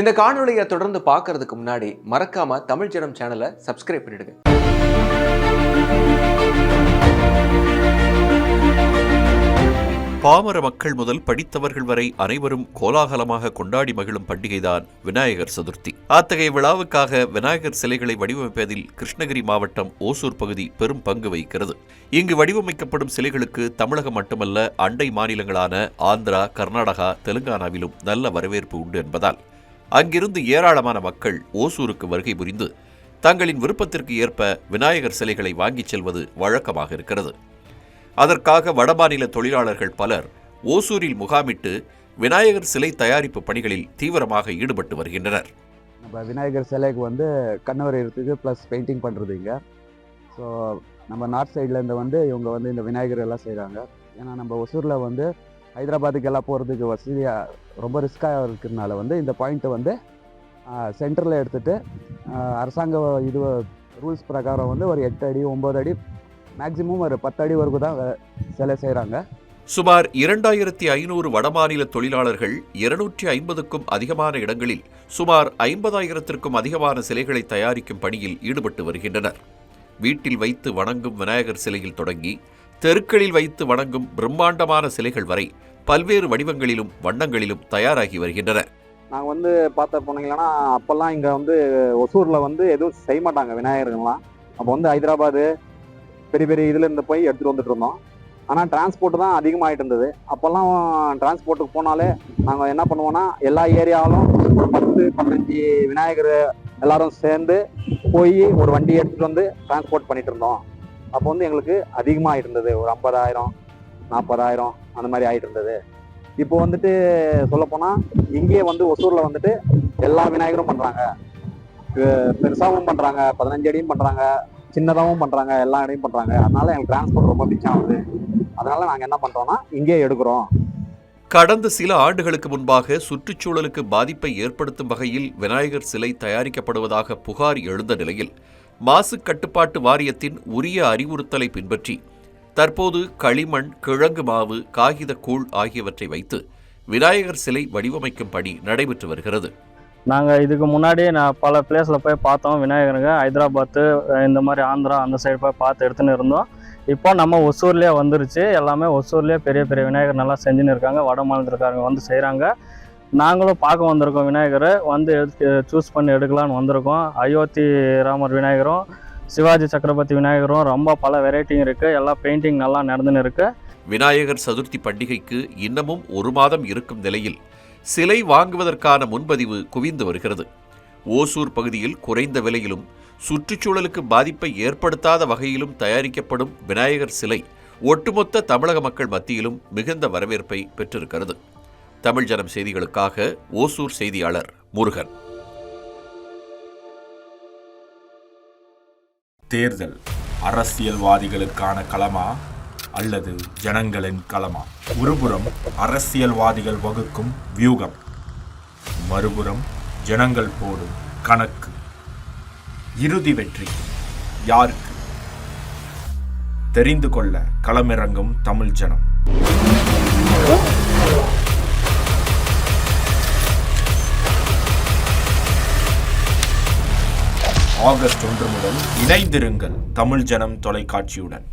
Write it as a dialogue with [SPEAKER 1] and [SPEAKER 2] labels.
[SPEAKER 1] இந்த காணொளியை தொடர்ந்து பார்க்கறதுக்கு முன்னாடி மறக்காம தமிழ் ஜனம் சேனலை சப்ஸ்கிரைப் பண்ணிடுங்க.
[SPEAKER 2] பாமர மக்கள் முதல் படித்தவர்கள் வரை அனைவரும் கோலாகலமாக கொண்டாடி மகிழும் பண்டிகைதான் விநாயகர் சதுர்த்தி. அத்தகைய விழாவுக்காக விநாயகர் சிலைகளை வடிவமைப்பதில் கிருஷ்ணகிரி மாவட்டம் ஓசூர் பகுதி பெரும் பங்கு வகிக்கிறது. இங்கு வடிவமைக்கப்படும் சிலைகளுக்கு தமிழகம் மட்டுமல்ல அண்டை மாநிலங்களான ஆந்திரா கர்நாடகா தெலுங்கானாவிலும் நல்ல வரவேற்பு உண்டு என்பதால். அங்கிருந்து ஏராளமான மக்கள் ஓசூருக்கு வருகை புரிந்து தங்களின் விருப்பத்திற்கு ஏற்ப விநாயகர் சிலைகளை வாங்கிச் செல்வது வழக்கமாக இருக்கிறது. அதற்காக வடமாநில தொழிலாளர்கள் பலர் ஓசூரில் முகாமிட்டு விநாயகர் சிலை தயாரிப்பு பணிகளில் தீவிரமாக ஈடுபட்டு வருகின்றனர்.
[SPEAKER 3] நம்ம விநாயகர் சிலைக்கு வந்து கண்ணவர் வரைகிறதுக்கு ப்ளஸ் பெயிண்டிங் பண்ணுறது இங்கே. ஸோ நம்ம நார்த் சைட்லேருந்து வந்து இவங்க வந்து இந்த விநாயகர் எல்லாம் செய்கிறாங்க ஏன்னா நம்ம ஒசூரில் வந்து ஹைதராபாத்துக்கு எல்லாம் போகிறதுக்கு வசதியாக ரொம்ப ரிஸ்க்காக இருக்கிறதுனால வந்து இந்த பாயிண்ட்டை வந்து சென்டரில் எடுத்துகிட்டு அரசாங்க இது ரூல்ஸ் பிரகாரம் வந்து ஒரு எட்டு அடி ஒம்பது அடி மேக்ஸிமம் ஒரு பத்து அடி வரைக்கும் தான் சிலை செய்கிறாங்க
[SPEAKER 2] சுமார் இரண்டாயிரத்தி ஐநூறு வடமாநில தொழிலாளர்கள் இருநூற்றி ஐம்பதுக்கும் அதிகமான இடங்களில் சுமார் ஐம்பதாயிரத்திற்கும் அதிகமான சிலைகளை தயாரிக்கும் பணியில் ஈடுபட்டு வருகின்றனர். வீட்டில் வைத்து வணங்கும் விநாயகர் சிலையில் தொடங்கி தெருக்களில் வைத்து வணங்கும் பிரம்மாண்டமான சிலைகள் வரை பல்வேறு வடிவங்களிலும் வண்ணங்களிலும் தயாராகி வருகின்றன.
[SPEAKER 3] நாங்கள் வந்து பார்த்த போனீங்கன்னா அப்போல்லாம் இங்கே வந்து ஒசூரில் வந்து எதுவும் செய்ய மாட்டாங்க விநாயகர்கள்லாம். அப்போ வந்து ஹைதராபாது பெரிய பெரிய இதில் இருந்து போய் எடுத்துகிட்டு வந்துட்டு இருந்தோம். ஆனால் டிரான்ஸ்போர்ட் தான் அதிகமாகிட்டு இருந்தது. அப்போல்லாம் டிரான்ஸ்போர்ட்டுக்கு போனாலே நாங்கள் என்ன பண்ணுவோம்னா எல்லா ஏரியாவிலும் பத்து பதினஞ்சு விநாயகர் எல்லாரும் சேர்ந்து போய் ஒரு வண்டி எடுத்துகிட்டு வந்து டிரான்ஸ்போர்ட் பண்ணிட்டு இருந்தோம். அப்போ வந்து எங்களுக்கு அதிகமாக இருந்தது. ஒரு ஐம்பதாயிரம் நாற்பதாயிரம் அந்த மாதிரி ஆகிட்டு இருந்தது. இப்போ வந்துட்டு சொல்லப்போனால் இங்கேயே வந்து ஒசூரில் வந்துட்டு எல்லா விநாயகரும் பண்ணுறாங்க பெருசாகவும் பண்ணுறாங்க பதினஞ்சு அடியும் பண்ணுறாங்க சின்னதாகவும் பண்ணுறாங்க எல்லா இடையும் பண்ணுறாங்க அதனால எங்களுக்கு டிரான்ஸ்போர்ட் ரொம்ப மிச்சம் ஆகுது அதனால நாங்கள் என்ன பண்ணுறோம்னா இங்கேயே எடுக்கிறோம்.
[SPEAKER 2] கடந்த சில ஆண்டுகளுக்கு முன்பாக சுற்றுச்சூழலுக்கு பாதிப்பை ஏற்படுத்தும் வகையில் விநாயகர் சிலை தயாரிக்கப்படுவதாக புகார் எழுந்த நிலையில் மாசு கட்டுப்பாட்டு வாரியத்தின் உரிய அறிவுறுத்தலை பின்பற்றி தற்போது களிமண் கிழங்கு மாவு காகித கூழ் ஆகியவற்றை வைத்து விநாயகர் சிலை வடிவமைக்கும் பணி நடைபெற்று வருகிறது.
[SPEAKER 4] நாங்கள் இதுக்கு முன்னாடி நான் பல பிளேஸில் போய் பார்த்தோம் விநாயகருங்க ஹைதராபாத்து இந்த மாதிரி ஆந்திரா அந்த சைடு போய் பார்த்து எடுத்துன்னு இருந்தோம். இப்போ நம்ம ஒசூர்லேயே வந்துருச்சு. எல்லாமே ஒசூர்லேயே பெரிய பெரிய விநாயகர் நல்லா செஞ்சுன்னு இருக்காங்க. வட மாநிலத்திற்காரங்க வந்து செய்கிறாங்க நாங்களும் பார்க்க வந்திருக்கோம் விநாயகரை. வந்து சூஸ் பண்ணி எடுக்கலான்னு வந்திருக்கோம். அயோத்தி ராமர் விநாயகரும் சிவாஜி சக்கரவர்த்தி விநாயகரும் ரொம்ப பல வெரைட்டிங்க இருக்குது எல்லாம் பெயிண்டிங் நல்லா நடந்துன்னு இருக்குது
[SPEAKER 2] விநாயகர் சதுர்த்தி பண்டிகைக்கு இன்னமும் ஒரு மாதம் இருக்கும் நிலையில் சிலை வாங்குவதற்கான முன்பதிவு குவிந்து வருகிறது. ஓசூர் பகுதியில் குறைந்த விலையிலும் சுற்றுச்சூழலுக்கு பாதிப்பை ஏற்படுத்தாத வகையிலும் தயாரிக்கப்படும் விநாயகர் சிலை ஒட்டுமொத்த தமிழக மக்கள் மத்தியிலும் மிகுந்த வரவேற்பை பெற்றிருக்கிறது. தமிழ் ஜனம் செய்திகளுக்காக ஓசூர் செய்தியாளர் முருகன்.
[SPEAKER 5] தேர்தல். அரசியல்வாதிகளுக்கான களமா அல்லது ஜனங்களின் களமா? ஒருபுறம் அரசியல்வாதிகள் வகுக்கும் வியூகம் மறுபுறம் ஜனங்கள் போடும் கணக்கு. இறுதி வெற்றி யாருக்கு? தெரிந்து கொள்ள களமிறங்கும் தமிழ் ஜனம். ஆகஸ்ட் ஒன்று முதல் இணைந்திருங்கள் தமிழ் ஜனம் தொலைக்காட்சியுடன்.